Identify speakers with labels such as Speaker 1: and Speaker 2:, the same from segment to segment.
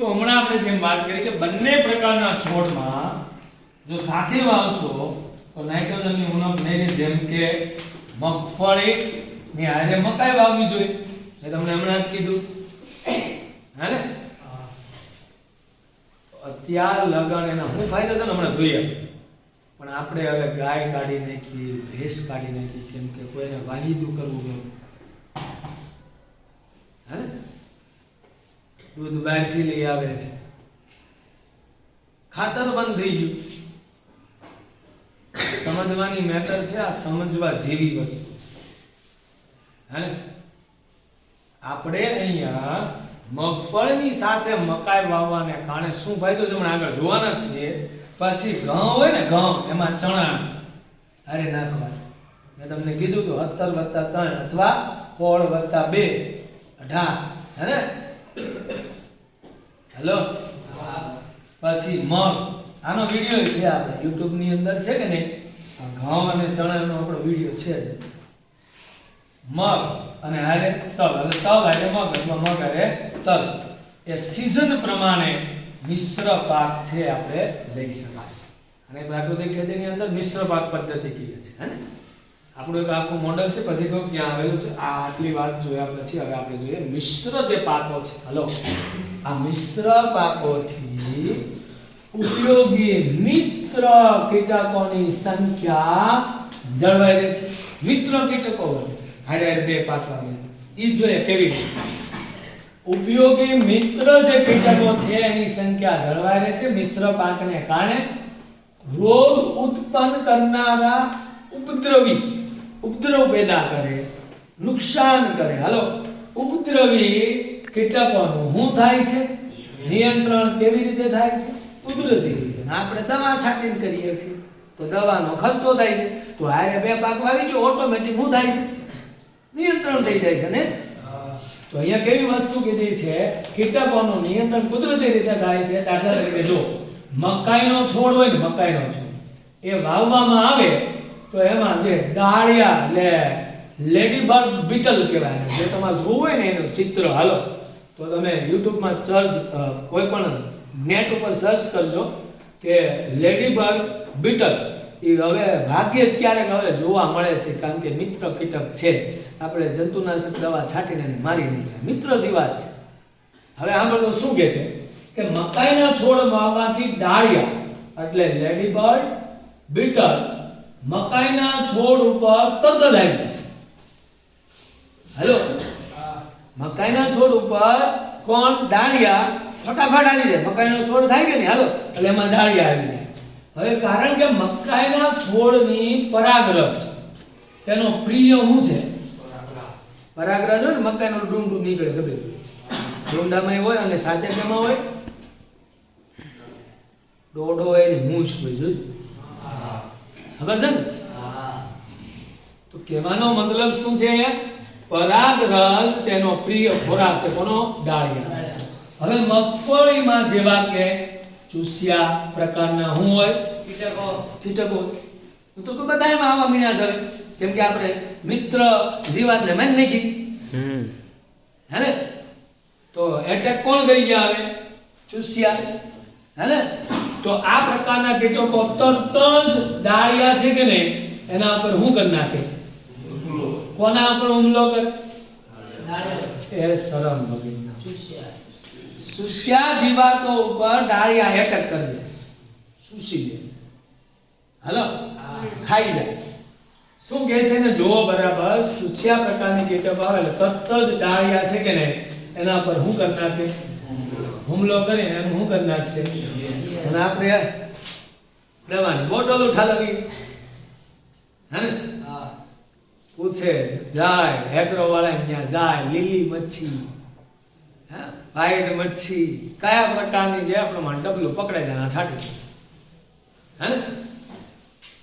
Speaker 1: તો હમણાં આપણે જેમ વાત કરી કે બંને પ્રકારના છોડમાં જો સાથે વાવશો, તો નાઇટ્રોજનની ઉણપ નહીં. જેમ કે મગફળી ની હારે મકાઈ વાવવી જોઈએ. મેં તમને હમણાં જ કીધું. હે ને? અત્યાર લગન એના શું ફાયદો છે ને હમણાં જોઈએ પણ આપણે હવે ગાય કાઢી નાખી, ભેંસ કાઢી નાખી, કેમ કે કોઈને વાહિદું કરવું ગમે હે ને દૂધ બહારથી લઈ આવે છે. ખાતર બંધ થઈ ગયું. સમજવાની મેટર છે આ સમજવા જેવી વસ્તુ હે? આપણે અહીંયા મગફળીની સાથે મકાઈ વાવવાને કારણે શું ફાયદો છે? હમણાં આગળ જોવાના છીએ. પછી ઘઉં હોય ને ઘઉં, એમાં ચણા. અરે નાખવા મેં તમને કીધું તો સત્તર વત્તા ત્રણ અથવા સોળ વત્તા બે. અઢાર. હે ને? હેલો પછી મગ. આનો વીડિયો છે આપણે. યુટ્યુબની અંદર છે કે નહીં? ઘઉં અને ચણાનો આપણો વીડિયો છે જ. મગ અને હારે તલ. એટલે તલ હારે મગ અથવા મગ હારે તલ. એ સિઝન પ્રમાણે મિશ્ર પાક છે આપણે લઈ શકાય. અને પ્રાકૃતિક ખેતીની અંદર મિશ્ર પાક પદ્ધતિ કહીએ છીએ, હે ને? આપણું એક આખું મોડલ છે, પછી કહું ક્યાં આવેલું છે? આ આટલી વાત જોયા પછી હવે આપણે જોઈએ મિશ્ર જે પાકો છે. હલો આ મિશ્ર પાકોથી ઉપયોગી મિત્ર કીટકોની સંખ્યા જળવાઈ રહે છે મિત્ર કીટકો વધે હારે હારે બે પાક આવે એ જોઈએ કેવી રીતે ઉપયોગી મિત્ર જે કીટકો છે એની સંખ્યા જળવાઈ રહે છે મિશ્ર પાકને કારણે રોગ ઉત્પન્ન કરનારા ઉપદ્રવી ઉપદ્રવ પેદા કરે નુકસાન કરે હાલો ઉપદ્રવી કીટકોનું શું થાય છે? નિયંત્રણ કેવી રીતે થાય છે? કુદરતી રીતે. આપણે દવા છાંટીને કરીએ છીએ. તો દવાનો ખર્ચો થાય છે. તો હારે બે પાક વાવી ગયો ઓટોમેટિક શું થાય છે? નિયંત્રણ થઈ જાય છે ને? તો અહીંયા કેવી વસ્તુ કીધી છે? કીટકોનું નિયંત્રણ કુદરતી રીતે થાય છે. દાખલા તરીકે જો મકાઈનો છોડ હોય ને મકાઈનો છોડ, એ વાવવામાં આવે તો એમાં જે દાળિયા એટલે લેડીબર્ડ બીટલ કહેવાય છે. જે તમારે જોવું હોય ને એનું ચિત્ર, હાલો. તો તમે યુટ્યુબમાં સર્ચ કોઈ પણ નેટ ઉપર સર્ચ કરજો કે લેડીબર્ડ બીટલ. એ હવે ભાગ્યે જ ક્યારેક હવે જોવા મળે છે, કારણ કે મિત્ર કીટક છે. આપણે જંતુનાશક દવા છાંટીને એને મારી નાખ્યા મિત્ર જીવાત છે. હવે આ બધું શું કહે છે? કે મકાઈના છોડ વાવવાથી ડાળિયા, એટલે લેડીબર્ડ બીટલ મકાઈના છોડ ઉપર તરત જ આવી હેલો. મકાઈના છોડ ઉપર કોણ? ડાળિયા. ફટાફટ આવી જાય. મકાઈનો છોડ થાય કે નહીં? હાલો. એટલે એમાં ડાળિયા આવી જાય. હવે કારણ કે મકાઈના છોડની પરાગરજ તેનો પ્રિય શું છે? પરાગરજ હોય ને મકાઈનો ડુંડું નીકળે ગમે ડુંડામાં હોય અને સાથે કેમાં હોય? દોડો હોય ને મૂછ હોય જોયું? ખબર છે ને? તો કહેવાનો મતલબ શું છે પરાગરજ તેનો પ્રિય ખોરાક છે કોનો? ડાળિયા હવે મગફળીમાં જેવા કે ચૂસિયા પ્રકારના શું હોય?
Speaker 2: કીટકો.
Speaker 1: કીટકો. તો કે બધા એમાં આવા મીણા છે કેમ કે આપણે મિત્ર જીવાતને મેં નાખી હે ને? તો એટેક કોણ કરી ગયા હવે? ચૂસિયા. હે ને? તો આ પ્રકારના કીટકો તરત જ ડાળિયા છે કે નહીં? એના ઉપર હું કરી નાખે? કોના ઉપર હુમલો કરે
Speaker 2: નાળિયેર
Speaker 1: એ શરમ ભગીના.
Speaker 2: ચૂસ્યા
Speaker 1: સુસ્યા જીવાતો ઉપર ડાળિયા એટેક કરી દે. સુસી દે. હાલો? ખાઈ જાય શું કહે છે ને? જોવો બરાબર સુસ્યા પ્રકારની કીટકો આવે એટલે તરત જ ડાળિયા છે કે નહીં? એના પર શું કરી નાખે? હુમલો કરીને એનું શું કરી નાખશે? અને આપણે દવાની બોટલ ઉઠાવી હે ને?
Speaker 2: હા
Speaker 1: પૂછે, જાય એગ્રો વાળા ત્યાં જાય, લીલી મચ્છી. હા વ્હાઈટ મચ્છી. કયા પ્રકારની છે માં ડબલું પકડાઈ જાય છાંટી હે ને?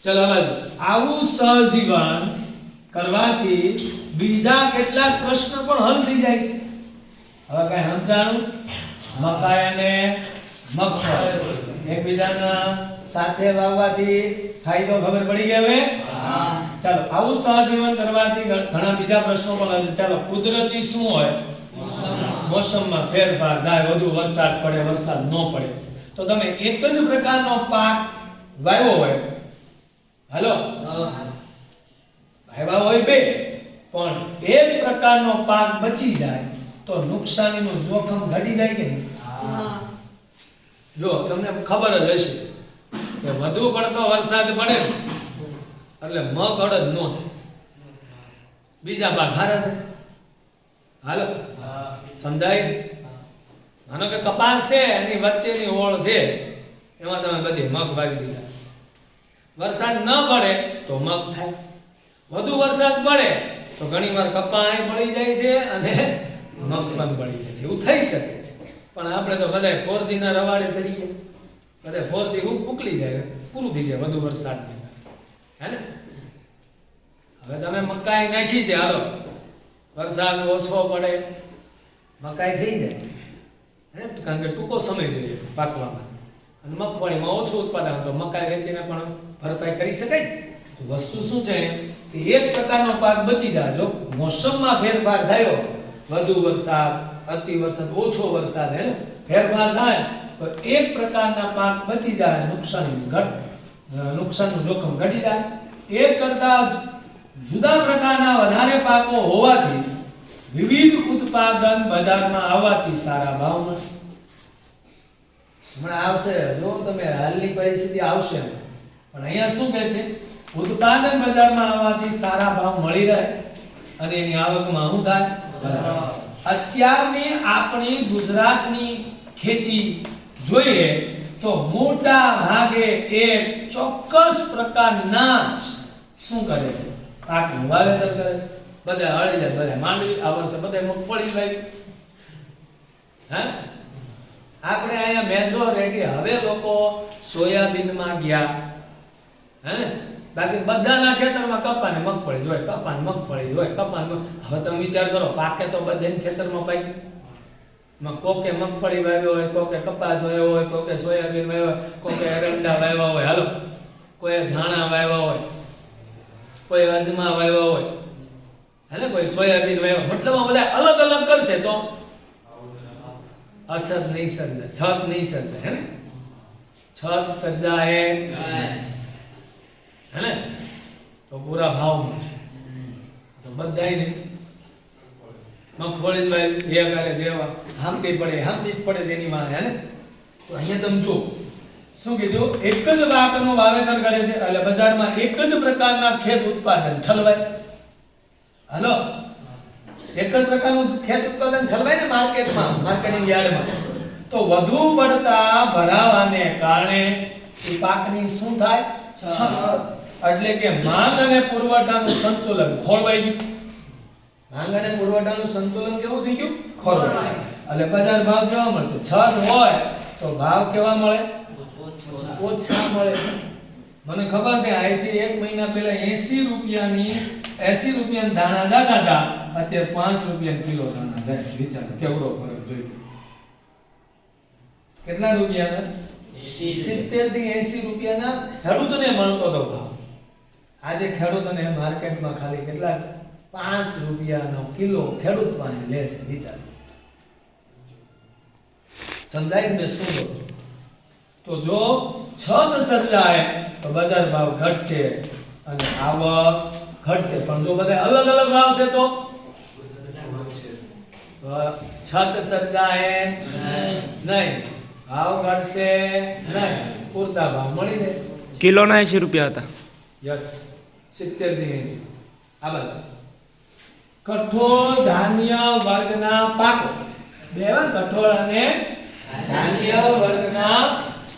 Speaker 1: ચલો હવે, આવું સહજીવન કરવાથી બીજા કેટલાક પ્રશ્ન પણ હલ થઈ જાય છે. હવે કઈ સમજાણું? મકાઈ અને મગફળી. એકબીજાના સાથે વાવવાથી ફાયદો ખબર પડી ગઈ હવે? ચાલો આવું સહજીવન કરવાથી ઘણા બીજા પ્રશ્નો પણ ચાલો કુદરતી શું હોય? મોસમમાં ફેરફાર થાય વધુ વરસાદ પડે વરસાદ ન પડે. તો તમે એક જ પ્રકારનો પાક વાવ્યો હોય. હાલો? વાવ્યા હોય બે પણ એક પ્રકારનો પાક બચી જાય તો નુકસાનીનું જોખમ ઘટી જાય કે નહીં? જો તમને ખબર જ હશે કે વધુ પડતો વરસાદ પડે એટલે મગ અડદ નો થાય. બીજા પાક હારા થાય. હાલો? સમજાય છે? માનો કે કપાસ છે, એની વચ્ચેની ઓળ છે, એમાં તમે બધી મગ વાવી દીધા. વરસાદ ન પડે તો મગ થાય. વધુ વરસાદ પડે તો ઘણીવાર કપાસ પડી જાય છે અને મગ પણ પડી જાય છે. એવું થઈ શકે છે. પણ આપણે તો બધા ફોરજી ના રવાડે ચડીએ. બધા ફોરજી ઉકલી જાય, પૂરું થઈ જાય વધુ વરસાદ હે ને હવે તમે મકાઈ નાખી છે હાલો. વરસાદ ઓછો પડે. મકાઈ થઈ જાય. હે? કારણ કે ટૂંકો સમય જોઈએ પાકવામાં. અને મગફળીમાં ઓછું ઉત્પાદન તો મકાઈ વેચીને પણ ભરપાઈ કરી શકાય. વસ્તુ શું છે? કે એક પ્રકારનો પાક બચી જાય. જો મોસમમાં ફેરફાર થયો વધુ વરસાદ અતિ વરસાદ ઓછો વરસાદ હે ને ફેરફાર થાય તો એક પ્રકારના પાક બચી જાય નુકસાની ઘટ નુકસાનનું જોખમ ઘટી જાય. એ કરતા જુદા પ્રકારના વધારે પાકો હોવાથી વિવિધ ઉત્પાદન બજારમાં આવવાથી સારા ભાવ મળે. હમણાં આવશે. જો તમે હાલની પરિસ્થિતિ આવશે પણ અહીંયા શું કહે છે? ઉત્પાદન બજારમાં આવવાથી સારા ભાવ મળી રહે અને એની આવકમાં શું થાય. અત્યારની આપણી ગુજરાતની ખેતી જોઈએ તો મોટા ભાગે એક ચોક્કસ પ્રકારના શું કરે છે? પાકનું વાવેતર કરે. બધા હળી જાય બધા માંડવી, આ વર્ષે બધા મગફળી લાવી હે? આપણે અહીંયા મેજોરિટી હવે લોકો સોયાબીનમાં ગયા. હે? બાકી બધાના ખેતરમાં કપા ને મગફળી જોઈએ કપાને મગફળી જ હોય કપા ને મગ- હવે તમે વિચાર કરો, પાકે તો બધાને ખેતરમાં પાકી કોકે મગફળી વાવ્યો હોય, કોકે કપાસ વાવ્યો હોય, કોકે સોયાબીન વાવ્યો કોકે એરંડા વાવ્યા હોય. હાલો. કોઈ ધાણા વાવ્યા હોય, કોઈ અજમા વાવ્યા હોય. હેને કોઈ સોયાબીન વાવ્યા મતલબ બધા અલગ અલગ કરશે તો? અછત નહીં સર્જાય. છત નહીં સર્જાય. હે ને છત સર્જાય. હે ને તો પૂરા ભાવમાં છે. તો બધાય નહીં મગફળી વાવી એક જેવા હામતી પડે હામતી જ પડે જેની માં હે ને? તો અહીંયા તમે જુઓ. શું કીધું? એક જ પાકનું વાવેતર કરે છે એટલે બજારમાં એક જ પ્રકારના ખેત ઉત્પાદન ઠલવાય. હલો? એક જ પ્રકારનું ખેત ઉત્પાદન ઠલવાય ને માર્કેટમાં માર્કેટિંગ યાર્ડમાં. તો વધુ પડતા ભરાવાને કારણે એ પાકની શું થાય? એટલે કે માંગ અને પુરવઠાનું સંતુલન ખોળવાઈ ગયું. માંગ અને પુરવઠાનું સંતુલન કેવું થઈ ગયું? ખોરવાઈ એટલે બજાર ભાવ કેવા મળશે? છત હોય તો ભાવ કેવા મળે? ઓછા મળે. મને ખબર છે અહીંથી એક મહિના પહેલા એસી રૂપિયાની એસી રૂપિયાના દાણા જતા હતા. અત્યારે પાંચ રૂપિયા કિલો દાણા જાય. વિચારો કેવડો ફરક જોઈ. કેટલા રૂપિયાના? સિત્તેરથી એસી રૂપિયાના ખેડૂતને મળતો હતો ભાવ. આજે ખેડૂતને માર્કેટમાં ખાલી કેટલા પાંચ રૂપિયાનો કિલો ખેડૂત પાસે લે છે વિચાર. સમજાય મેં શું કહું તો જો છત સર્જાય તો બજાર ભાવ ઘટશે અને આવક ઘટશે. પણ જો બધા અલગ અલગ આવશે તો? તો છત સર્જાય નહીં. ભાવ ઘટશે નહીં. પૂરતા ભાવ મળી રહે
Speaker 3: કિલોના એંશી રૂપિયા હતા.
Speaker 1: યસ સિત્તેરથી એસી આ બધા કઠોળ ધાન્ય વર્ગના પાકો. બે વાર કઠોળ અને ધાન્ય વર્ગના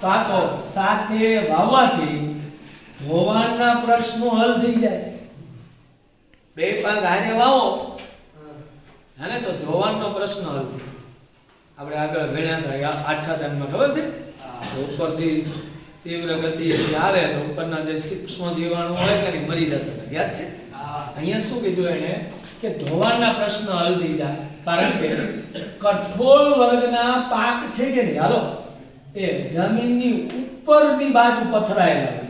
Speaker 1: પાકો સાથે વાવવાથી ધોવાણના પ્રશ્નો હલ થઈ જાય. બે પાક હારે વાવો. હાને તો ધોવાણનો પ્રશ્ન હલ થાય આપણે આગળ ભણ્યા હતા આચ્છાદનમાં ખબર છે? ઉપરથી તીવ્ર ગતિ આવે તો ઉપરના જે સૂક્ષ્મ જીવાણુ હોય ને મરી જતા. યાદ છે? અહીંયા શું કીધું એને કે ધોવાણના પ્રશ્ન હલ થઈ જાય. કારણ કે કઠોળ વર્ગના પાક છે કે નહીં? હાલો. એ જમીનની ઉપરની બાજુ પથરાયેલા